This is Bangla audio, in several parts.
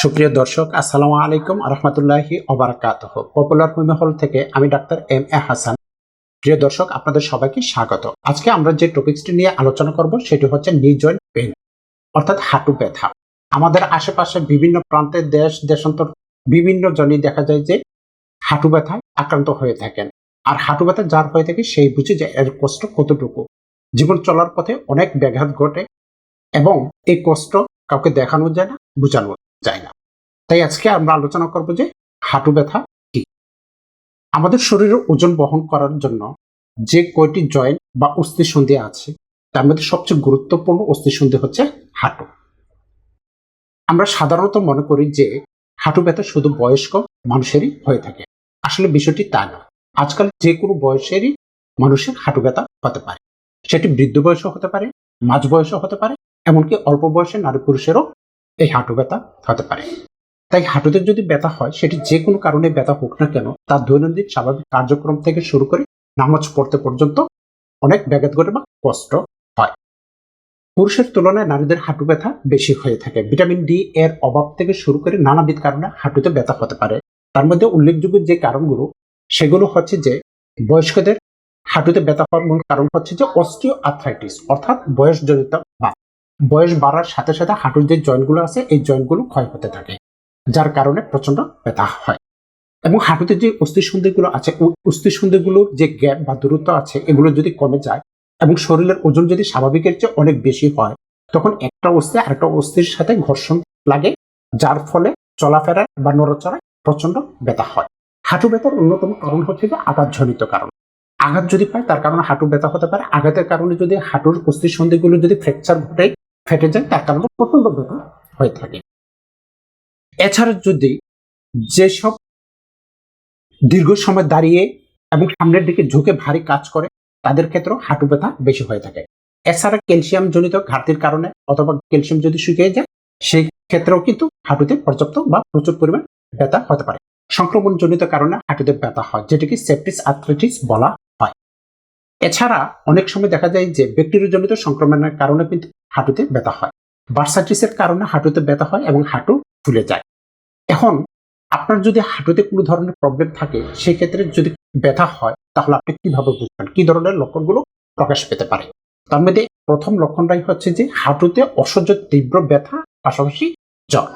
সুপ্রিয় দর্শক, আসসালামু আলাইকুম রহমতুল্লাহি অবরাকাত পপুলার হুইমে হল থেকে আমি ডাক্তার এম এ হাসান। প্রিয় দর্শক, আপনাদের সবাইকে স্বাগত। আজকে আমরা যে টপিকসটি নিয়ে আলোচনা করব, সেটি হচ্ছে নি জয়েন্ট পেন অর্থাৎ হাঁটু ব্যথা। আমাদের আশেপাশে বিভিন্ন প্রান্তের দেশ, দেশান্তর বিভিন্ন জনই দেখা যায় যে হাঁটু ব্যথায় আক্রান্ত হয়ে থাকেন। আর হাঁটু ব্যথা যার হয়ে থাকে, সেই বুঝে যে এর কষ্ট কতটুকু। জীবন চলার পথে অনেক ব্যাঘাত ঘটে এবং এই কষ্ট কাউকে দেখানো যায় না, বোঝানো যায় না। তাই আজকে আমরা আলোচনা করব যে হাঁটু ব্যথা কি। আমাদের শরীরের ওজন বহন করার জন্য যে কয়টি জয়েন্ট বা অস্থিসন্ধি আছে, তার মধ্যে সবচেয়ে গুরুত্বপূর্ণ অস্থিসন্ধি হচ্ছে হাঁটু। আমরা সাধারণত মনে করি যে হাঁটু ব্যথা শুধু বয়স্ক মানুষেরই হয়ে থাকে। আসলে বিষয়টি তা না আজকাল যে কোনো বয়সেরই মানুষের হাঁটু ব্যথা হতে পারে। সেটি বৃদ্ধ বয়সও হতে পারে, মাঝ বয়সও হতে পারে, এমনকি অল্প বয়সের নারী পুরুষেরও এই হাঁটু ব্যথা হতে পারে। তাই হাঁটুতে যদি ব্যথা হয়, সেটি যে কোনো কারণে ব্যথা হোক না কেন, তার দৈনন্দিন স্বাভাবিক কার্যক্রম থেকে শুরু করে নামাজ পড়তে পর্যন্ত অনেক ব্যাঘাত ঘটে বা কষ্ট হয়। পুরুষের তুলনায় নারীদের হাঁটু ব্যথা বেশি হয়ে থাকে। ভিটামিন ডি এর অভাব থেকে শুরু করে নানাবিধ কারণে হাঁটুতে ব্যথা হতে পারে। তার মধ্যে উল্লেখযোগ্য যে কারণগুলো, সেগুলো হচ্ছে যে বয়স্কদের হাঁটুতে ব্যথা হওয়ার মূল কারণ হচ্ছে যে অস্টিও আর্থ্রাইটিস অর্থাৎ বয়সজনিত বা বয়স বাড়ার সাথে সাথে হাঁটুর যে জয়েন্টগুলো আছে, এই জয়েন্টগুলো ক্ষয় হতে থাকে, যার কারণে প্রচণ্ড ব্যথা হয়। এবং হাঁটুতে যে অস্থিসন্ধিগুলো আছে অস্থিসন্ধিগুলোর যে গ্যাপ বা দূরত্ব আছে, এগুলো যদি কমে যায় এবং শরীরের ওজন যদি স্বাভাবিকের চেয়ে অনেক বেশি হয়, তখন একটা অস্থি আরেকটা অস্থির সাথে ঘর্ষণ লাগে, যার ফলে চলাফেরা বা নড়াচড়ায় প্রচণ্ড ব্যথা হয়। হাঁটু ব্যথার অন্যতম কারণ হচ্ছে যে আঘাতজনিত কারণ। আঘাত যদি পায়, তার কারণে হাঁটু ব্যথা হতে পারে। আঘাতের কারণে যদি হাঁটুর অস্থিসন্ধিগুলো যদি ফ্র্যাকচার ঘটে ফেটে যায়, তার কারণে প্রচণ্ড ব্যথা হয়ে থাকে। এছাড়া যদি যেসব দীর্ঘ সময় দাঁড়িয়ে এবং সামনের দিকে ঝুঁকে ভারী কাজ করে, তাদের ক্ষেত্রেও হাঁটু ব্যথা বেশি হয়ে থাকে। এছাড়া ক্যালসিয়াম জনিত ঘাটতির কারণে অথবা ক্যালসিয়াম যদি শুকিয়ে যায়, সেই ক্ষেত্রেও কিন্তু হাঁটুতে পর্যাপ্ত বা প্রচুর পরিমাণ ব্যথা হতে পারে। সংক্রমণ জনিত কারণে হাঁটুতে ব্যথা হয়, যেটিকে সেপটিস আর্থ্রাইটিস বলা এছাড়া অনেক সময় দেখা যায় যে ব্যাকটেরিয়াজনিত সংক্রমণের কারণে কিন্তু হাঁটুতে ব্যথা হয়। বার্সাইটিসের কারণে হাঁটুতে ব্যথা হয় এবং হাঁটু ফুলে যায়। এখন আপনার যদি হাঁটুতে কোনো ধরনের প্রবলেম থাকে সেই ক্ষেত্রে যদি ব্যথা হয়, তাহলে আপনি কীভাবে বুঝবেন? কি ধরনের লক্ষণগুলো প্রকাশ পেতে পারে? তার মধ্যে প্রথম লক্ষণটাই হচ্ছে যে হাঁটুতে অসহ্য তীব্র ব্যথা, পাশাপাশি জ্বর।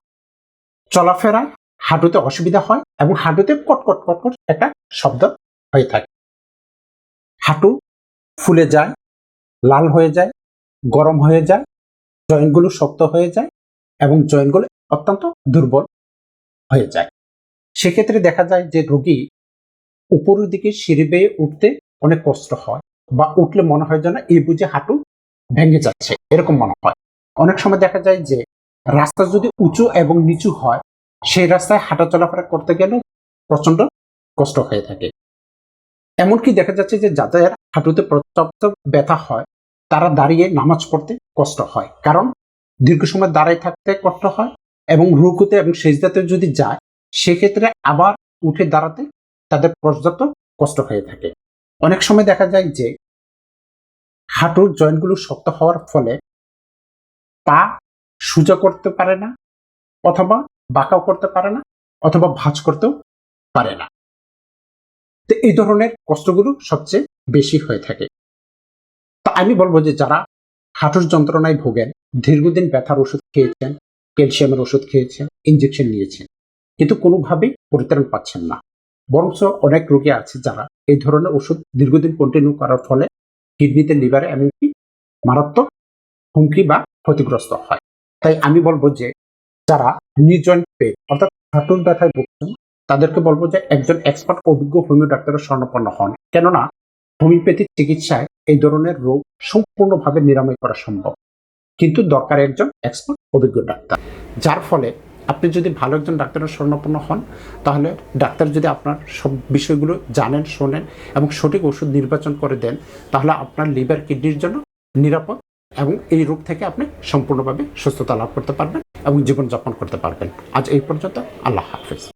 চলাফেরায় হাঁটুতে অসুবিধা হয় এবং হাঁটুতে কটকট কটকট একটা শব্দ হয়ে থাকে। হাঁটু ফুলে যায়, লাল হয়ে যায়, গরম হয়ে যায়, জয়েন্টগুলো শক্ত হয়ে যায় এবং জয়েন্টগুলো অত্যন্ত দুর্বল হয়ে যায়। সেক্ষেত্রে দেখা যায় যে রোগী উপরের দিকে সিঁড়ি বেয়ে উঠতে অনেক কষ্ট হয় বা উঠলে মনে হয় যেন এই বুঝে হাঁটু ভেঙে যাচ্ছে, এরকম মনে হয়। অনেক সময় দেখা যায় যে রাস্তা যদি উঁচু এবং নিচু হয়, সেই রাস্তায় হাঁটা চলাফেরা করতে গেলে প্রচণ্ড কষ্ট হয়ে থাকে। এমনকি দেখা যাচ্ছে যে যাদের হাঁটুতে পর্যাপ্ত ব্যথা হয়, তারা দাঁড়িয়ে নামাজ পড়তে কষ্ট হয়। কারণ দীর্ঘ সময় দাঁড়ায় থাকতে কষ্ট হয় এবং রুকুতে এবং সেজদাতে যদি যায়, সেক্ষেত্রে আবার উঠে দাঁড়াতে তাদের পর্যাপ্ত কষ্ট হয়ে থাকে। অনেক সময় দেখা যায় যে হাঁটুর জয়েন্টগুলো শক্ত হওয়ার ফলে পা সোজা করতে পারে না, অথবা বাঁকাও করতে পারে না, অথবা ভাঁজ করতেও পারে না। তো এই ধরনের কষ্টগুলো সবচেয়ে বেশি হয়ে থাকে। তা আমি বলব যে যারা হাঁটুর যন্ত্রণায় ভোগেন, দীর্ঘদিন ব্যথার ওষুধ খেয়েছেন, ক্যালসিয়ামের ওষুধ খেয়েছেন ইঞ্জেকশন নিয়েছেন, কিন্তু কোনোভাবেই পরিত্রাণ পাচ্ছেন না। বরঞ্চ অনেক রোগী আছে যারা এই ধরনের ওষুধ দীর্ঘদিন কন্টিনিউ করার ফলে কিডনিতে লিভারে এমনকি মারাত্মক হুমকি বা ক্ষতিগ্রস্ত হয়। তাই আমি বলব যে যারা নির্জয়েন্ট পেন অর্থাৎ হাঁটুর ব্যথায় ভুগছেন তাদেরকে বলব যে একজন এক্সপার্ট অভিজ্ঞ হোমিও ডাক্তারের স্বর্ণপন্ন হন। কেননা হোমিওপ্যাথিক চিকিৎসায় এই ধরনের রোগ সম্পূর্ণভাবে নিরাময় করা সম্ভব। কিন্তু দরকার একজন এক্সপার্ট অভিজ্ঞ ডাক্তার। যার ফলে আপনি যদি ভালো একজন ডাক্তারের স্বর্ণপন্ন হন, তাহলে ডাক্তার যদি আপনার সব বিষয়গুলো জানেন, শোনেন এবং সঠিক ওষুধ নির্বাচন করে দেন, তাহলে আপনার লিভার, কিডনির জন্য নিরাপদ এবং এই রোগ থেকে আপনি সম্পূর্ণভাবে সুস্থতা লাভ করতে পারবেন এবং জীবনযাপন করতে পারবেন। আজ এই পর্যন্ত আল্লাহ হাফিজ।